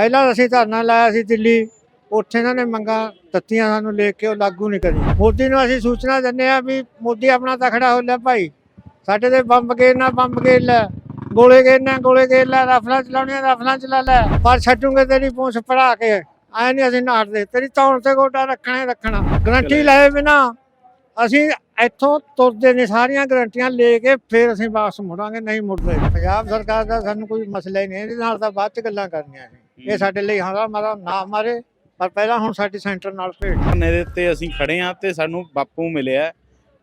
ਪਹਿਲਾਂ ਅਸੀਂ ਧਰਨਾ ਲਾਇਆ ਸੀ ਦਿੱਲੀ ਉੱਥੇ ਇਹਨਾਂ ਨੇ ਮੰਗਾ ਦਿੱਤੀਆਂ ਸਾਨੂੰ ਲੈ ਕੇ ਉਹ ਲਾਗੂ ਨਹੀਂ ਕਰੀ। ਮੋਦੀ ਨੂੰ ਅਸੀਂ ਸੂਚਨਾ ਦਿੰਦੇ ਆ ਵੀ ਮੋਦੀ ਆਪਣਾ ਤਖੜਾ ਹੋ ਲਿਆ ਭਾਈ। ਸਾਡੇ ਤੇ ਬੰਬ ਗਏ ਨਾ ਬੰਬ ਗਏ ਲੈ। ਗੋਲੇ ਗਏ ਨਾ ਗੋਲੇ ਗਏ ਲੈ ਰਫਲਾਂ ਚਲਾਉਣੀਆਂ ਰਫਲਾਂ ਚਲਾ ਲੈ। ਪਰ ਛੱਡੂਗੇ ਤੇਰੀ ਪੂੰਛ ਪੜਾ ਕੇ। ਐ ਨਹੀਂ ਅਸੀਂ ਨਾਟਦੇ ਤੇਰੀ ਤੌਣ ਤੇ ਗੋਡਾ ਰੱਖਣਾ ਰੱਖਣਾ। ਗਰੰਟੀ ਲਏ ਬਿਨਾ ਅਸੀਂ ਇੱਥੋਂ ਤੁਰਦੇ ਨੇ ਸਾਰੀਆਂ ਗਰੰਟੀਆਂ ਲੈ ਕੇ ਫਿਰ ਅਸੀਂ ਵਾਪਸ ਮੁੜਾਂਗੇ ਨਹੀਂ ਮੁੜਦੇ। ਪੰਜਾਬ ਸਰਕਾਰ ਦਾ ਸਾਨੂੰ ਕੋਈ ਮਸਲਾ ਹੀ ਨਹੀਂ ਇਹਦੇ ਨਾਲ ਤਾਂ ਬਾਅਦ ਚ ਗੱਲਾਂ ਕਰਨੀਆਂ ਨੇ। ਇਹ ਸਾਡੇ ਲਈ ਹਾਰਾ ਮਾਰਾ ਨਾ ਮਾਰੇ ਪਰ ਪਹਿਲਾਂ ਹੁਣ ਸਾਡੀ ਸੈਂਟਰ ਨਾਲ ਭੇਟ। ਦੇ ਉੱਤੇ ਅਸੀਂ ਖੜੇ ਆ ਤੇ ਸਾਨੂੰ ਬਾਪੂ ਮਿਲਿਆ।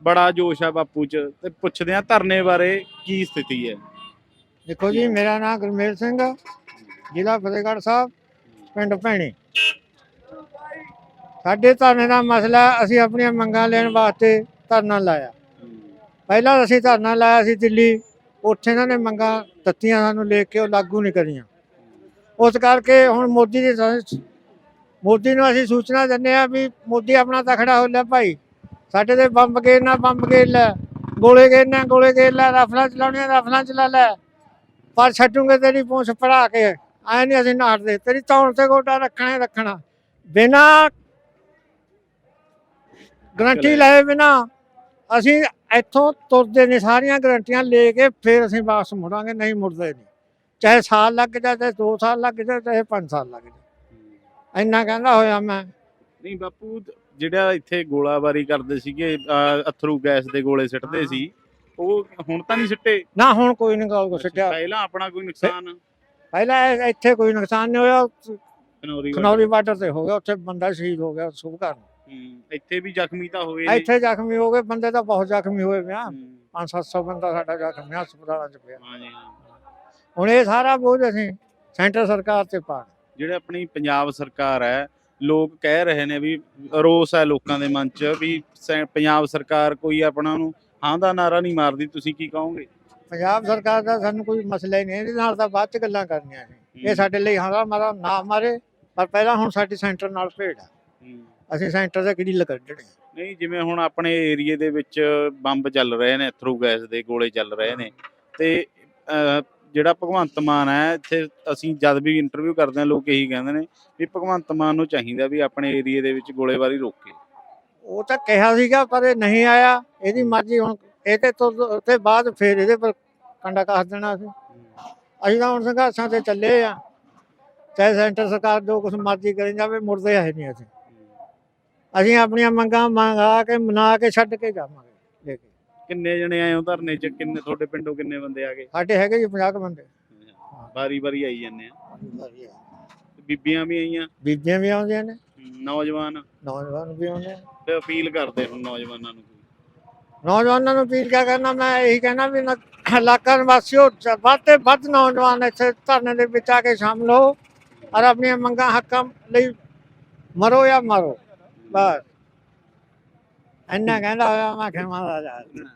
ਬੜਾ ਜੋਸ਼ ਆ ਬਾਪੂ ਚ ਤੇ ਪੁੱਛਦੇ ਆ ਧਰਨੇ ਬਾਰੇ ਕੀ ਸਥਿਤੀ ਹੈ। ਦੇਖੋ ਜੀ ਮੇਰਾ ਨਾਮ ਗੁਰਮੇਲ ਸਿੰਘ ਆ, ਜ਼ਿਲ੍ਹਾ ਫਤਿਹਗੜ੍ਹ ਸਾਹਿਬ ਪਿੰਡ ਭੈਣੀ। ਸਾਡੇ ਧਰਨੇ ਦਾ ਮਸਲਾ ਅਸੀਂ ਆਪਣੀਆਂ ਮੰਗਾਂ ਲੈਣ ਵਾਸਤੇ ਧਰਨਾ ਲਾਇਆ। ਪਹਿਲਾਂ ਅਸੀਂ ਧਰਨਾ ਲਾਇਆ ਸੀ ਦਿੱਲੀ। ਉੱਥੇ ਇਹਨਾਂ ਨੇ ਮੰਗਾਂ ਦਿੱਤੀਆਂ ਸਾਨੂੰ ਲੈ ਕੇ ਉਹ ਲਾਗੂ ਨਹੀਂ ਕਰੀਆਂ। ਉਸ ਕਰਕੇ ਹੁਣ ਮੋਦੀ ਦੀ ਮੋਦੀ ਨੂੰ ਅਸੀਂ ਸੂਚਨਾ ਦਿੰਦੇ ਆ ਵੀ ਮੋਦੀ ਆਪਣਾ ਤਖੜਾ ਹੋ ਲਿਆ ਭਾਈ। ਸਾਡੇ ਤੇ ਬੰਬ ਗਏ ਨਾ ਬੰਬ ਗਏ ਲੈ ਗੋਲੇ ਗਏ ਨਾ ਗੋਲੇ ਗਏ ਲੈ ਰਫਲਾਂ ਚਲਾਉਣੀਆਂ ਰਫਲਾਂ ਚਲਾ ਲੈ। ਪਰ ਛੱਡੂਗੇ ਤੇਰੀ ਪੂੰਛ ਪੜਾ ਕੇ ਐ ਨਹੀਂ ਅਸੀਂ ਨਾਟਦੇ ਤੇਰੀ ਤੌਣ ਤੇ ਗੋਡਾ ਰੱਖਣਾ ਰੱਖਣਾ। ਬਿਨਾ ਗਰੰਟੀ ਲਏ ਬਿਨਾ ਅਸੀਂ ਇੱਥੋਂ ਤੁਰਦੇ ਨੇ ਸਾਰੀਆਂ ਗਰੰਟੀਆਂ ਲੈ ਕੇ ਫਿਰ ਅਸੀਂ ਵਾਪਸ ਮੁੜਾਂਗੇ ਨਹੀਂ ਮੁੜਦੇ ਨਹੀਂ ਚਾਹੇ ਸਾਲ ਲੱਗ ਜਾਏ ਚਾਹੇ 2 ਸਾਲ ਲੱਗ ਜਾਏ ਚਾਹੇ 5 ਸਾਲ ਲੱਗ ਜਾਏ। ਇੰਨਾ ਕਹਿੰਦਾ ਹੋਇਆ ਮੈਂ। ਨਹੀਂ ਬਾਪੂ ਜਿਹੜਾ ਇੱਥੇ ਗੋਲਾਬਾਰੀ ਕਰਦੇ ਸੀਗੇ ਅਥਰੂ ਗੈਸ ਦੇ ਗੋਲੇ ਸਿੱਟਦੇ। ਸੀ ਉਹ ਹੁਣ ਤਾਂ ਨਹੀਂ ਸਿੱਟੇ? ਨਾ ਹੁਣ ਕੋਈ ਨਹੀਂ ਗੱਲ ਕੋ ਸਿੱਟਿਆ। ਪਹਿਲਾਂ ਆਪਣਾ ਕੋਈ ਨੁਕਸਾਨ? ਪਹਿਲਾਂ ਇੱਥੇ ਕੋਈ ਨੁਕਸਾਨ ਨਹੀਂ ਹੋਇਆ। ਖਨੌਰੀ ਬਾਰਡਰ ਤੇ ਹੋ ਗਿਆ ਉੱਥੇ ਬੰਦਾ ਸ਼ਹੀਦ ਹੋ ਗਿਆ ਸੁਭ ਕਰਨ ਹੂੰ, ਇੱਥੇ ਵੀ ਜ਼ਖਮੀ ਤਾਂ ਹੋਏ ਇੱਥੇ ਜ਼ਖਮੀ ਹੋ ਗਏ ਬੰਦੇ ਤਾਂ ਬਹੁਤ ਜ਼ਖਮੀ ਹੋਏ ਪਿਆ। ਹੂੰ, 5-700 ਬੰਦਾ ਸਾਡਾ ਜ਼ਖਮੀ ਹਸਪਤਾਲਾਂ 'ਚ ਪਿਆ। ਹਾਂਜੀ। ਹੁਣ ਇਹ ਸਾਰਾ ਬੋਝ ਅਸੀਂ ਸੈਂਟਰ ਸਰਕਾਰ ਤੇ ਪਾ ਜਿਹੜੇ ਆਪਣੀ ਪੰਜਾਬ ਸਰਕਾਰ ਹੈ ਲੋਕ ਕਹਿ ਰਹੇ ਨੇ ਵੀ ਰੋਸ ਹੈ ਲੋਕਾਂ ਦੇ ਮਨ 'ਚ ਵੀ ਪੰਜਾਬ ਸਰਕਾਰ ਕੋਈ ਆਪਣਾ ਨੂੰ ਹਾਂ ਦਾ ਨਾਰਾ ਨਹੀਂ ਮਾਰਦੀ ਤੁਸੀਂ ਕੀ ਕਹੋਗੇ? ਪੰਜਾਬ ਸਰਕਾਰ ਦਾ ਸਾਨੂੰ ਕੋਈ ਮਸਲਾ ਹੀ ਨਹੀਂ ਇਹਦੇ ਨਾਲ ਤਾਂ ਬਾਅਦ ਚ ਗੱਲਾਂ ਕਰਨੀਆਂ ਨੇ। ਇਹ ਸਾਡੇ ਲਈ ਹਾਰਾ ਮਾਰਾ ਨਾ ਮਾਰੇ ਪਰ ਪਹਿਲਾਂ ਹੁਣ ਸਾਡੀ ਸੈਂਟਰ ਨਾਲ ਭੇੜ ਆ। ਹੂੰ। ਅਸੀਂ ਸੈਂਟਰ ਦੇ ਕਿਹੜੀ ਕੱਢਣੇ ਨਹੀਂ ਜਿਵੇਂ ਹੁਣ ਆਪਣੇ ਏਰੀਏ ਦੇ ਵਿੱਚ ਬੰਬ ਚੱਲ ਰਹੇ ਨੇ ਥਰੂ ਗੈਸ ਦੇ ਗੋਲੇ ਚੱਲ ਰਹੇ ਨੇ। ਤੇ ਜਿਹੜਾ ਭਗਵੰਤ ਮਾਨ ਹੈ ਇੱਥੇ ਅਸੀਂ ਜਦ ਵੀ ਇੰਟਰਵਿਊ ਕਰਦੇ ਹਾਂ ਲੋਕ ਇਹੀ ਕਹਿੰਦੇ ਨੇ ਵੀ ਭਗਵੰਤ ਮਾਨ ਨੂੰ ਚਾਹੀਦਾ ਵੀ ਆਪਣੇ ਏਰੀਏ ਦੇ ਵਿੱਚ ਗੋਲੇਬਾਰੀ ਰੋਕੇ। ਉਹ ਤਾਂ ਕਿਹਾ ਸੀਗਾ ਪਰ ਇਹ ਨਹੀਂ ਆਇਆ। ਇਹਦੀ ਮਰਜ਼ੀ ਹੁਣ ਇਹ ਤੇ ਤੋਂ ਤੇ ਬਾਅਦ ਫੇਰ ਇਹਦੇ ਪਰ ਕੰਡਾ ਕੱਸ ਦੇਣਾ ਸੀ। ਅਸੀਂ ਤਾਂ ਹੁਣ ਸੰਘਰਸ਼ਾਂ ਤੇ ਚੱਲੇ ਆ। ਚਾਹੇ ਸੈਂਟਰ ਸਰਕਾਰ ਜੋ ਕੁਝ ਮਰਜ਼ੀ ਕਰੀ ਜਾਵੇ ਮੁੜਦੇ ਹੈ ਨਹੀਂ ਅਸੀਂ। ਅਸੀਂ ਆਪਣੀਆਂ ਮੰਗਾਂ ਮੰਗਾ ਕੇ ਮਨਾ ਕੇ ਛੱਡ ਕੇ ਜਾਵਾਂਗੇ। ਲੈ ਕੇ ਕਿੰਨੇ ਜਣੇ ਆਏ ਹੋ ਧਰਨੇ 'ਚ? ਕਿੰਨੇ ਤੁਹਾਡੇ ਪਿੰਡੋਂ ਕਿੰਨੇ ਬੰਦੇ ਆ ਗਏ? ਸਾਡੇ ਹੈਗੇ ਜੀ 50 ਕੁ ਬੰਦੇ। ਵਾਰੀ ਵਾਰੀ ਆਈ ਜਾਂਦੇ ਆ। ਬੀਬੀਆਂ ਵੀ ਆਈਆਂ? ਬੀਬੀਆਂ ਵੀ ਆਉਂਦੀਆਂ ਨੇ। ਨੌਜਵਾਨ? ਨੌਜਵਾਨ ਵੀ ਆਉਂਦੇ ਨੇ। ਤੇ ਅਪੀਲ ਕਰਦੇ ਹੁਣ ਨੌਜਵਾਨਾਂ ਨੂੰ ਨੌਜਵਾਨਾਂ ਨੂੰ ਅਪੀਲ ਕਿਆ ਕਰਨਾ? ਮੈਂ ਇਹੀ ਕਹਿਣਾ ਵੀ ਨ- ਇਲਾਕਾ ਨਿਵਾਸੀਓ ਚ- ਵੱਧ ਤੇ ਵੱਧ ਨੌਜਵਾਨ ਇੱਥੇ ਧਰਨੇ ਦੇ ਵਿੱਚ ਆ ਕੇ ਸ਼ਾਮਲ ਹੋ ਔਰ ਆਪਣੀਆਂ ਮੰਗਾਂ ਹੱਕਾਂ ਲਈ ਮਰੋ ਜਾਂ ਮਾਰੋ। ਬਸ। ਇੰਨਾ ਕਹਿੰਦਾ ਹੋਇਆ ਮੈਂ ਖਿਮਾ ਦਾ